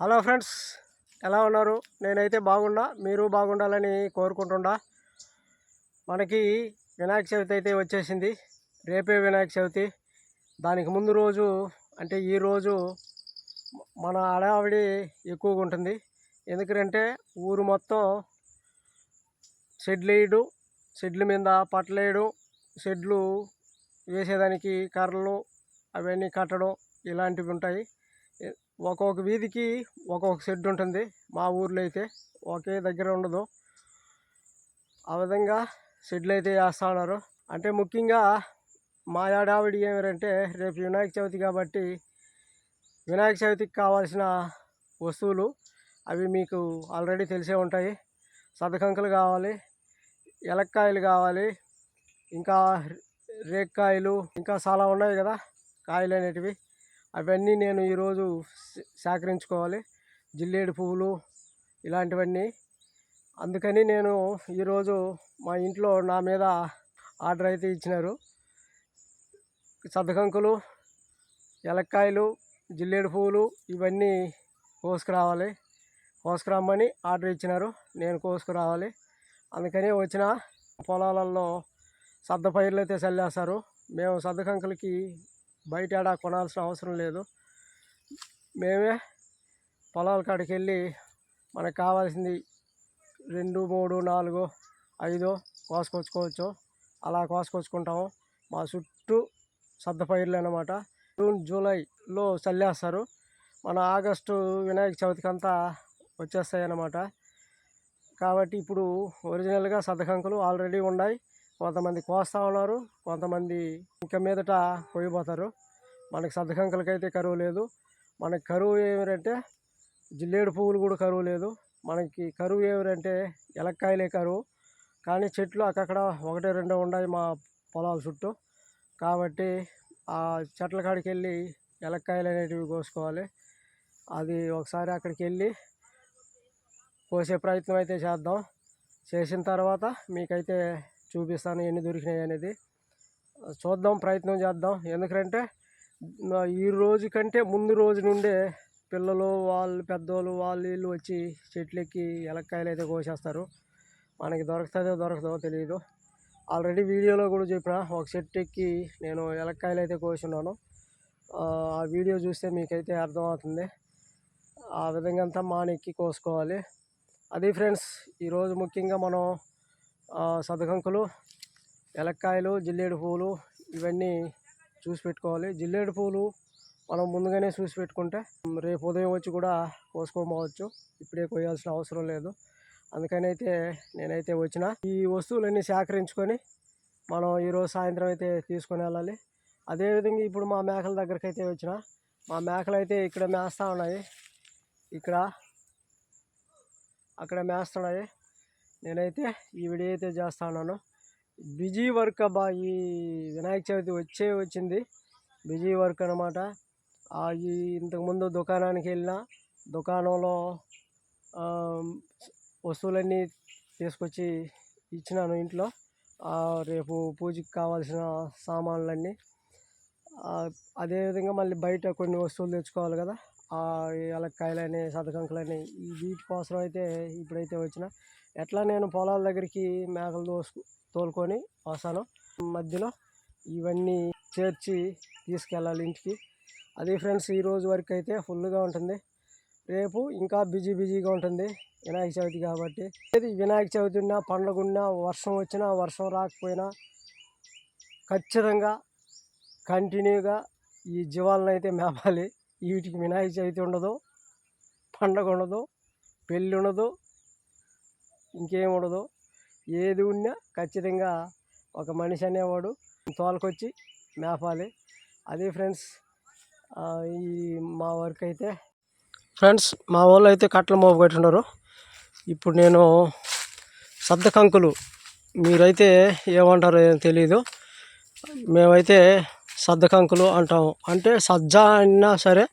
Hello friends ఎలా ఉన్నారు? నేనైతే బాగున్నా మీరు బాగుండాలని కోరుకుంటున్నా. మనకి వినాయక చవితి అయితే వచ్చేసింది. రేపే వినాయక చవితి. దానికి ముందు రోజు అంటే ఈరోజు మన హడావిడి ఎక్కువగా ఉంటుంది. ఎందుకంటే ఊరు మొత్తం షెడ్లు షెడ్ల మీద పట్టలేయడం షెడ్లు వేసేదానికి కర్రలు అవన్నీ కట్టడం ఇలాంటివి ఉంటాయి. ఒక్కొక్క వీధికి ఒక్కొక్క షెడ్ ఉంటుంది. మా ఊర్లో అయితే ఒకే దగ్గర ఉండదు. ఆ విధంగా షెడ్లు అయితే వేస్తూ ఉన్నారు. అంటే ముఖ్యంగా మా ఆడావిడి ఏమిటంటే రేపు వినాయక చవితి కాబట్టి వినాయక చవితికి కావాల్సిన వస్తువులు అవి మీకు ఆల్రెడీ తెలిసే ఉంటాయి. సదకంకులు కావాలి ఎలక్కాయలు కావాలి ఇంకా రేక్కాయలు ఇంకా చాలా ఉన్నాయి కదా కాయలు అనేటివి. అవన్నీ నేను ఈరోజు సేకరించుకోవాలి. జిల్లేడు పువ్వులు ఇలాంటివన్నీ. అందుకని నేను ఈరోజు మా ఇంట్లో నా మీద ఆర్డర్ అయితే ఇచ్చినారు. సద్దకంకులు ఎలక్కాయలు జిల్లేడు పువ్వులు ఇవన్నీ కోసుకురావాలి. కోసుకురమ్మని ఆర్డర్ ఇచ్చినారు. నేను కోసుకురావాలి. అందుకని వచ్చిన పొలాలలో సద్ద పైర్లు అయితే చల్లేస్తారు. మేము సద్దకంకులకి బయట ఆడ కొనాల్సిన అవసరం లేదు. మేమే పొలాల కాడికి వెళ్ళి మనకు కావాల్సింది రెండు మూడు నాలుగు ఐదు కోసుకొచ్చుకోవచ్చు. అలా కోసుకొచ్చుకుంటాము. మా చుట్టూ సద్ద పైర్లు అనమాట జూన్ జూలైలో చల్లేస్తారు. మన ఆగస్టు వినాయక చవితికి అంతా వచ్చేస్తాయి అన్నమాట కాబట్టి ఇప్పుడు ఒరిజినల్గా సద్దకంకులు ఆల్రెడీ ఉన్నాయి. కొంతమంది కోస్తా ఉన్నారు కొంతమంది ఇంకా మీదట పోయిపోతారు. మనకి సద్దకంకులకైతే కరువు లేదు. మనకి కరువు ఏమిటంటే జిల్లేడు పువ్వులు కూడా కరువు లేదు. మనకి కరువు ఏమిటంటే ఎలక్కాయలే కరువు. కానీ చెట్లు అక్కడ ఒకటి రెండో ఉన్నాయి మా పొలాల చుట్టూ. కాబట్టి ఆ చెట్ల కాడికి వెళ్ళి ఎలక్కాయలు అనేటివి కోసుకోవాలి. అది ఒకసారి అక్కడికి వెళ్ళి కోసే ప్రయత్నం అయితే చేద్దాం. చేసిన తర్వాత మీకైతే చూపిస్తాను ఎన్ని దొరికినాయి అనేది. చూద్దాం ప్రయత్నం చేద్దాం. ఎందుకంటే ఈ రోజు కంటే ముందు రోజు నుండే పిల్లలు వాళ్ళు పెద్దోళ్ళు వాళ్ళు వీళ్ళు వచ్చి చెట్లు ఎక్కి ఎలక్కాయలు అయితే కోసేస్తారు. మనకి దొరుకుతుందో దొరకదో తెలియదు ఆల్రెడీ వీడియోలో కూడా చెప్పిన ఒక చెట్టు ఎక్కి నేను ఎలక్కాయలు అయితే కోసున్నాను. ఆ వీడియో చూస్తే మీకైతే అర్థమవుతుంది. ఆ విధంగా అంతా మానెక్కి కోసుకోవాలి. అది ఫ్రెండ్స్ ఈరోజు ముఖ్యంగా మనం సదకంకులు ఎలక్కాయలు జిల్లేడు పువ్వులు ఇవన్నీ చూసి పెట్టుకోవాలి. జిల్లేడు పువ్వులు మనం ముందుగానే చూసి పెట్టుకుంటే రేపు ఉదయం వచ్చి కూడా కోసుకోపోవచ్చు ఇప్పుడే కోయాల్సిన అవసరం లేదు. అందుకని అయితే నేనైతే వచ్చిన. ఈ వస్తువులన్నీ సేకరించుకొని మనం ఈరోజు సాయంత్రం అయితే తీసుకొని వెళ్ళాలి. అదేవిధంగా ఇప్పుడు మా మేకల దగ్గరికి అయితే వచ్చిన. మా మేకలు అయితే ఇక్కడ మేస్తూ ఉన్నాయి. ఇక్కడ అక్కడ మేస్తున్నాయి. నేనైతే ఈ వీడియో అయితే చేస్తా ఉన్నాను. బిజీ వర్క్ అబ్బా ఈ వినాయక చవితి వచ్చే వచ్చింది. బిజీ వర్క్ అనమాట ఈ ఇంతకుముందు దుకాణానికి వెళ్ళిన దుకాణంలో వస్తువులన్నీ తీసుకొచ్చి ఇచ్చినాను ఇంట్లో. రేపు పూజకి కావాల్సిన సామాన్లన్నీ. అదేవిధంగా మళ్ళీ బయట కొన్ని వస్తువులు తెచ్చుకోవాలి కదా. ఆ ఎలక్కాయలని సదకంకులని వీటి కోసం అయితే ఇప్పుడైతే వచ్చిన. ఎట్లా నేను పొలాల దగ్గరికి మేకలు తోసుకు తోలుకొని వస్తాను. మధ్యలో ఇవన్నీ చేర్చి తీసుకెళ్ళాలి ఇంటికి. అది ఫ్రెండ్స్ ఈ రోజు వరకు అయితే ఫుల్గా ఉంటుంది. రేపు ఇంకా బిజీ బిజీగా ఉంటుంది వినాయక చవితి కాబట్టి. ఏది వినాయక చవితి ఉన్నా పండుగ ఉన్నా వర్షం వచ్చినా వర్షం రాకపోయినా ఖచ్చితంగా కంటిన్యూగా ఈ జీవాలను అయితే మేపాలి. వీటికి వినాయక చవితి ఉండదు పండగ ఉండదు పెళ్ళి ఉండదు ఇంకేం ఉండదు. ఏది ఉన్నా ఖచ్చితంగా ఒక మనిషి అనేవాడు తోలకొచ్చి మేపాలి. అదే ఫ్రెండ్స్ ఈ మా వర్క్ అయితే ఫ్రెండ్స్ మా వాళ్ళు అయితే కట్టలు మోపు కట్టున్నారు ఇప్పుడు నేను సద్ద కంకులు మీరైతే ఏమంటారో ఏం తెలీదు. మేమైతే సద్ద కంకులు అంటాము. అంటే సజ్జ అన్నా సరే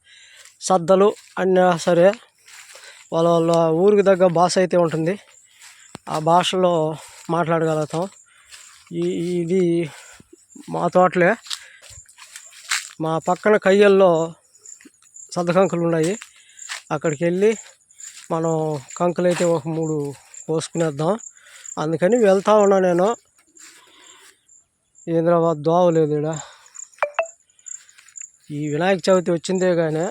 సద్దలు అన్నా సరే వాళ్ళ వాళ్ళ ఊరికి తగ్గ భాష అయితే ఉంటుంది. ఆ భాషలో మాట్లాడగలుగుతాం. ఈ ఇది మా తోటలే. మా పక్కన కయ్యల్లో సద్దకంకులు ఉన్నాయి. అక్కడికి వెళ్ళి మనం కంకులు అయితే ఒక మూడు కోసుకునేద్దాం. అందుకని వెళ్తా ఉన్నా నేను. హైదరాబాద్ దోవలేదు ఇక్కడ ఈ వినాయక చవితి వచ్చిందే కానీ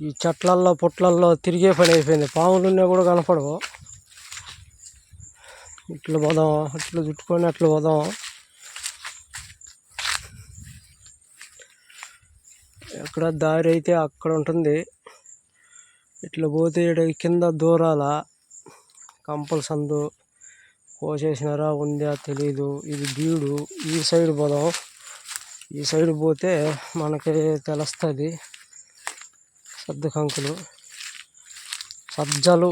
ఈ చెట్లల్లో పుట్లల్లో తిరిగే పని అయిపోయింది. పాములున్నా కూడా కనపడవు. ఇట్లా పోదాం అట్లా చుట్టుకొని అట్లా పోదాం. ఎక్కడ దారి అయితే అక్కడ ఉంటుంది. ఇట్లా పోతే ఈడ కింద దూరాల కంపల సందు కోసేసినారా ఉందా తెలీదు. ఇది బీడు ఈ సైడ్ పోదాం. ఈ సైడ్ పోతే మనకి తెలుస్తుంది. సద్ద కంకులు సజ్జలు.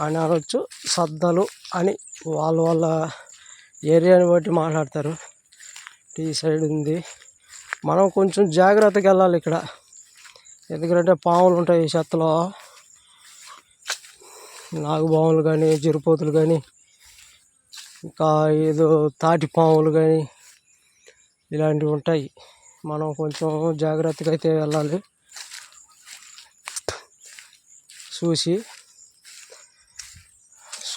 అని అనొచ్చు సద్దలు అని వాళ్ళ వాళ్ళ ఏరియాని బట్టి మాట్లాడతారు. ఈ సైడ్ ఉంది. మనం కొంచెం జాగ్రత్తగా వెళ్ళాలి ఇక్కడ. ఎందుకంటే పాములు ఉంటాయి ఈ చెత్తలో. నాగుపాములు కానీ జరిపోతులు కానీ ఇంకా ఏదో తాటి పాములు కానీ ఇలాంటివి ఉంటాయి. మనం కొంచెం జాగ్రత్తగా అయితే వెళ్ళాలి. చూసి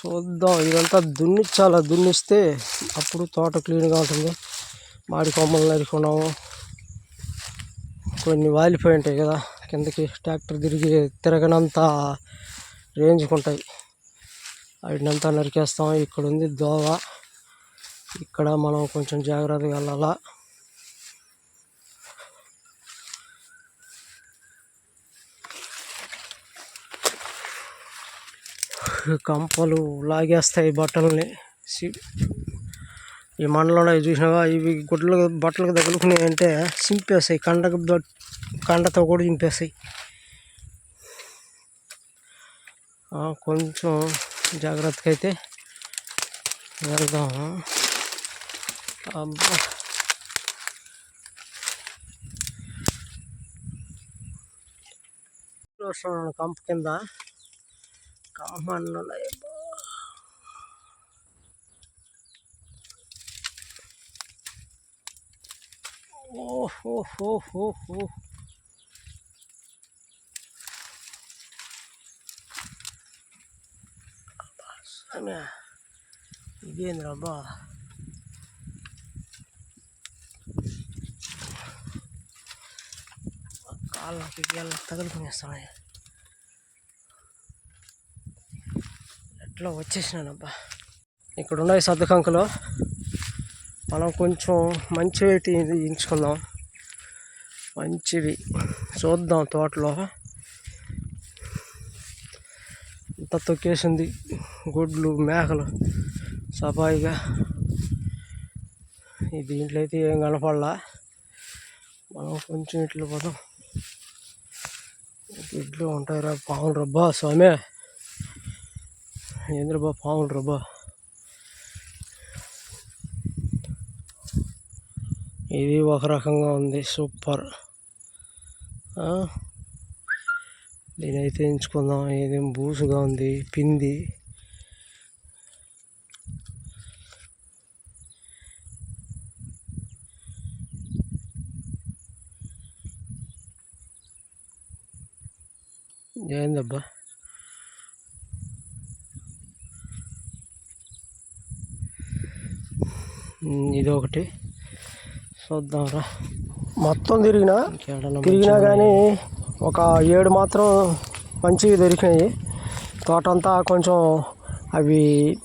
చూద్దాం. ఇదంతా దున్నిచ్చాల దున్నిస్తే అప్పుడు తోట క్లీన్గా ఉంటుంది. మాడి కొమ్మలు నరుకున్నాము కొన్ని వాలిపోయి ఉంటాయి కదా కిందకి ట్రాక్టర్ తిరిగి తిరగనంత రేంజ్కి ఉంటాయి. వాటినంతా నరికేస్తాం. ఇక్కడ ఉంది దోవ. ఇక్కడ మనం కొంచెం జాగ్రత్తగా వెళ్ళాలా. కంపలు లాగేస్తాయి బట్టల్ని. ఈ మండలంలో అవి చూసినావా? ఇవి గుడ్లు బట్టలకు తగులుకున్నాయి అంటే చింపేస్తాయి. కండకు కండతో కూడా చింపేస్తాయి. కొంచెం జాగ్రత్తగా అయితే వెళ్దాం అబ్బా కంప కింద. కామన్లు ఉన్నాయి ఓహో హో హో హో సమయ ఇదేంద్ర అబ్బా కాళ్ళకి గీళ్ళకి తగులుకునేస్తున్నాయి అట్లా వచ్చేసినానబ్బా. ఇక్కడ ఉన్నాయి సద్ద కంకులు మనం కొంచెం మంచి ఎంచుకుందాం మంచివి చూద్దాం తోటలో. అంత తొక్కేసింది గుడ్లు మేకలు సఫాయిగా. ఈ దీంట్లో అయితే ఏం కనపడలా. మనం కొంచెం ఇట్లా పోదాం. ఇట్లు ఉంటాయిరా పావులు స్వామే స్వామి. ఏంద్రబా పావులు రబ్బా ఇది ఒక రకంగా ఉంది సూపర్. నేనైతే ఎంచుకుందాం. ఏదేం బూసుగా ఉంది పింది ఏందబ్బా? ఇది ఒకటి. చూద్దాం రా. మొత్తం తిరిగినా తిరిగినా కానీ ఒక ఏడు మాత్రం మంచివి దొరికినాయి. తోటంతా కొంచెం అవి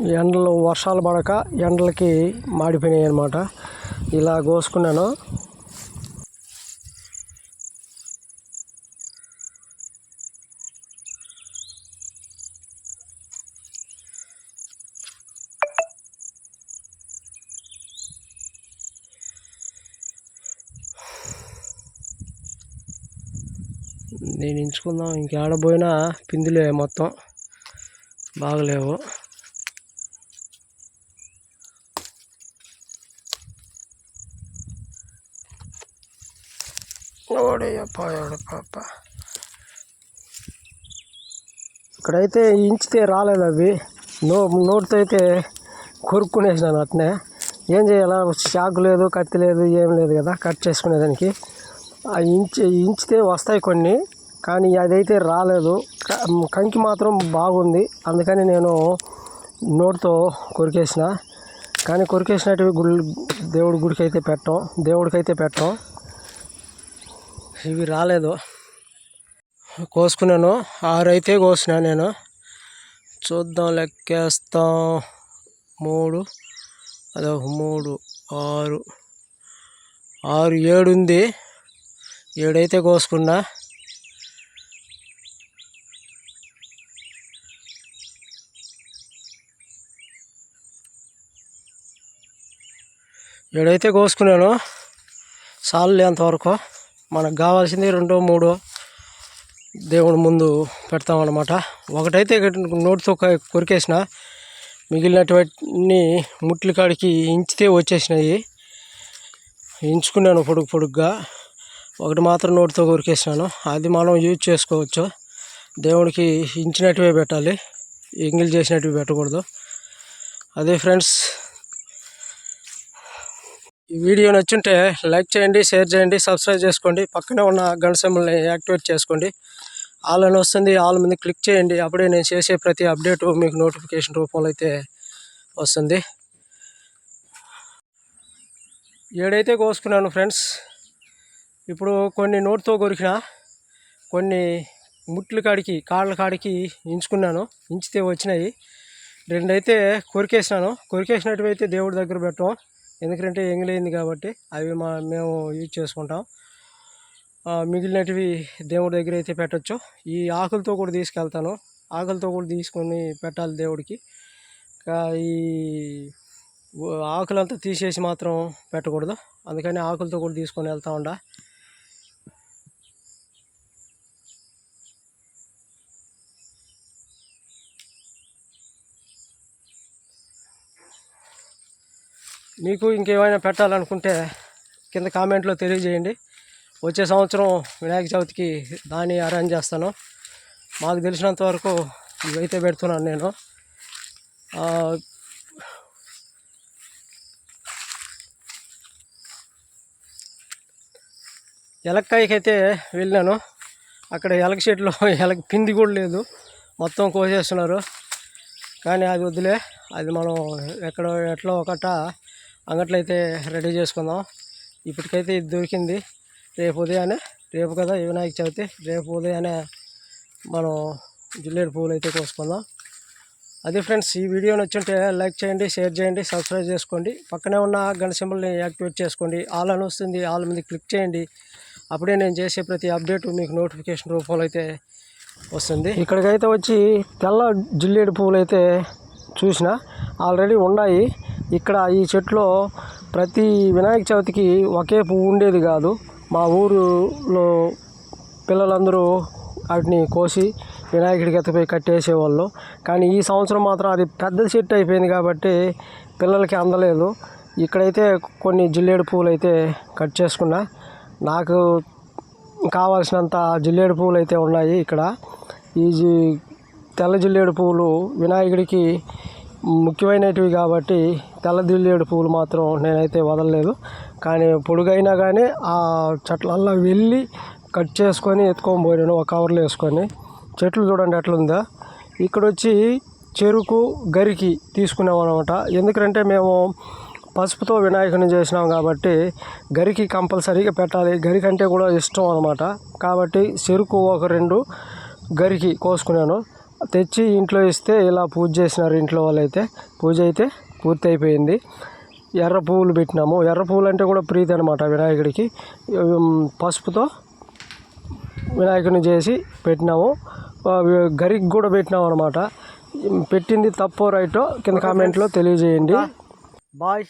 ఎండలు వర్షాలు పడక ఎండలకి మాడిపోయినాయి అనమాట ఇలా కోసుకున్నాను. నేను ఎంచుకుందాం. ఇంకేడ పోయినా పిందులే మొత్తం. బాగలేవు. ఓడయ్యప్ప పాప. ఇక్కడైతే ఇంచితే రాలేదు అవి. నో నోటితో అయితే కొరుక్కునేసినాను అట్నే. ఏం చేయాలా? షాక్ లేదు కత్తి లేదు ఏం లేదు కదా కట్ చేసుకునేదానికి. ఇంచి ఇంచితే వస్తాయి కొన్ని కానీ అదైతే రాలేదు. కంకి మాత్రం బాగుంది. అందుకని నేను నోటితో కొరికేసిన. కానీ కొరికేసినట్టు గుడి దేవుడి గుడికి అయితే పెట్టాం. దేవుడికి అయితే పెట్టాం. ఇవి రాలేదు. కోసుకున్నాను. ఆరు అయితే కోసిన నేను. చూద్దాం లెక్కేస్తాం. మూడు అదొక మూడు ఆరు. ఆరు ఏడు ఉంది ఏడైతే కోసుకున్నా ఏడైతే కోసుకున్నానో సాలు అంతవరకు మనకు కావాల్సింది రెండో మూడో దేవుడు ముందు పెడతామన్నమాట. ఒకటైతే నోటితో కొరికేసిన మిగిలినటువంటి ముట్ల కాడికి ఇంచితే వచ్చేసినాయి. ఇంచుకున్నాను పొడుగు పొడుగ్గా. ఒకటి మాత్రం నోటితో కొరికేసినాను. అది మనం యూజ్ చేసుకోవచ్చు. దేవుడికి ఇంచినట్టువే పెట్టాలి. ఎంగిల్ చేసినట్టువి పెట్టకూడదు. అదే ఫ్రెండ్స్ ఈ వీడియో నచ్చుంటే లైక్ చేయండి షేర్ చేయండి సబ్స్క్రైబ్ చేసుకోండి. పక్కనే ఉన్న గంట సింబల్ని యాక్టివేట్ చేసుకోండి. ఆల్ అని వస్తుంది ఆల్ మీద క్లిక్ చేయండి. అప్పుడే నేను చేసే ప్రతి అప్డేటు మీకు నోటిఫికేషన్ రూపంలో అయితే వస్తుంది. ఏడైతే కోసుకున్నాను ఫ్రెండ్స్ ఇప్పుడు కొన్ని నోటితో కొరికిన కొన్ని ముట్లు కాడికి కాళ్ళ కాడికి ఇంచుకున్నాను. ఇంచితే వచ్చినాయి. రెండైతే కొరికేసినాను. కొరికేసినట్టు అయితే దేవుడి దగ్గర పెట్టాం. ఎందుకంటే ఎంగిలైంది కాబట్టి అవి మా మేము యూజ్ చేసుకుంటాం. మిగిలినటివి దేవుడి దగ్గర అయితే పెట్టచ్చు. ఈ ఆకులతో కూడా తీసుకెళ్తాను. ఆకులతో కూడా తీసుకొని పెట్టాలి దేవుడికి. ఈ ఆకులంతా తీసేసి మాత్రం పెట్టకూడదు. అందుకని ఆకులతో కూడా తీసుకొని వెళ్తా ఉండా. మీకు ఇంకేమైనా పెట్టాలనుకుంటే కింద కామెంట్లో తెలియజేయండి. వచ్చే సంవత్సరం వినాయక చవితికి దాన్ని అరేంజ్ చేస్తాను. మాకు తెలిసినంత వరకు ఇవైతే పెడుతున్నాను నేను. ఎలక్కాయకైతే అయితే వెళ్ళాను. అక్కడ ఎలక చెట్లో ఎలక పిండి కూడా లేదు. మొత్తం కోసేస్తున్నారు. కానీ అది వద్దులే. అది మనం ఎక్కడో ఎట్లా ఒకట అంగట్లో అయితే రెడీ చేసుకుందాం. ఇప్పటికైతే ఇది దొరికింది. రేపు ఉదయాన్నే రేపు కదా వినాయక చవితి రేపు ఉదయాన్నే మనం జిల్లేడు పువ్వులు అయితే కోసుకుందాం. అదే ఫ్రెండ్స్ ఈ వీడియో నచ్చుంటే లైక్ చేయండి షేర్ చేయండి సబ్స్క్రైబ్ చేసుకోండి. పక్కనే ఉన్న గంట సింబల్ని యాక్టివేట్ చేసుకోండి. ఆల్ అని వస్తుంది ఆల్ మీద క్లిక్ చేయండి. అప్పుడే నేను చేసే ప్రతి అప్డేట్ మీకు నోటిఫికేషన్ రూపంలో అయితే వస్తుంది. ఇక్కడికైతే వచ్చి తెల్ల జిల్లేడు పువ్వులు అయితే చూసిన. ఆల్రెడీ ఉన్నాయి. ఇక్కడ ఈ చెట్లో ప్రతి వినాయక చవితికి ఒకే పువ్వు ఉండేది కాదు. మా ఊరులో పిల్లలందరూ వాటిని కోసి వినాయకుడికి ఎత్తపోయి కట్టేసేవాళ్ళు. కానీ ఈ సంవత్సరం మాత్రం అది పెద్ద చెట్టు అయిపోయింది కాబట్టి పిల్లలకి అందలేదు. ఇక్కడైతే కొన్ని జిల్లేడు పువ్వులు అయితే కట్ చేసుకున్నా. నాకు కావాల్సినంత జిల్లేడు పువ్వులు అయితే ఉన్నాయి ఇక్కడ. ఈ తెల్ల జిల్లేడు పువ్వులు వినాయకుడికి ముఖ్యమైనటివి కాబట్టి తెల్లదిల్లేడు పువ్వులు మాత్రం నేనైతే వదలలేదు. కానీ పొడుగైనా కానీ ఆ చెట్లల్లో వెళ్ళి కట్ చేసుకొని ఎత్తుకొని పోయాను ఒక కవర్లో వేసుకొని. చెట్లు చూడండి ఎట్లుందా. ఇక్కడ వచ్చి చెరుకు గరికి తీసుకున్నాం అనమాట ఎందుకంటే మేము పసుపుతో వినాయకుని చేసినాం కాబట్టి గరికి కంపల్సరీగా పెట్టాలి. గరికి అంటే కూడా ఇష్టం అనమాట కాబట్టి చెరుకు ఒక రెండు గరికి కోసుకున్నాను. తెచ్చి ఇంట్లో ఇస్తే ఇలా పూజ చేసినారు ఇంట్లో వాళ్ళైతే. పూజ అయితే పూర్తి అయిపోయింది ఎర్ర పువ్వులు పెట్టినాము. ఎర్ర పువ్వులు అంటే కూడా ప్రీతి అనమాట వినాయకుడికి. పసుపుతో వినాయకుని చేసి పెట్టినాము. గరికి కూడా పెట్టినాము అనమాట పెట్టింది తప్పో రైటో కింద కామెంట్లో తెలియజేయండి. బాయ్.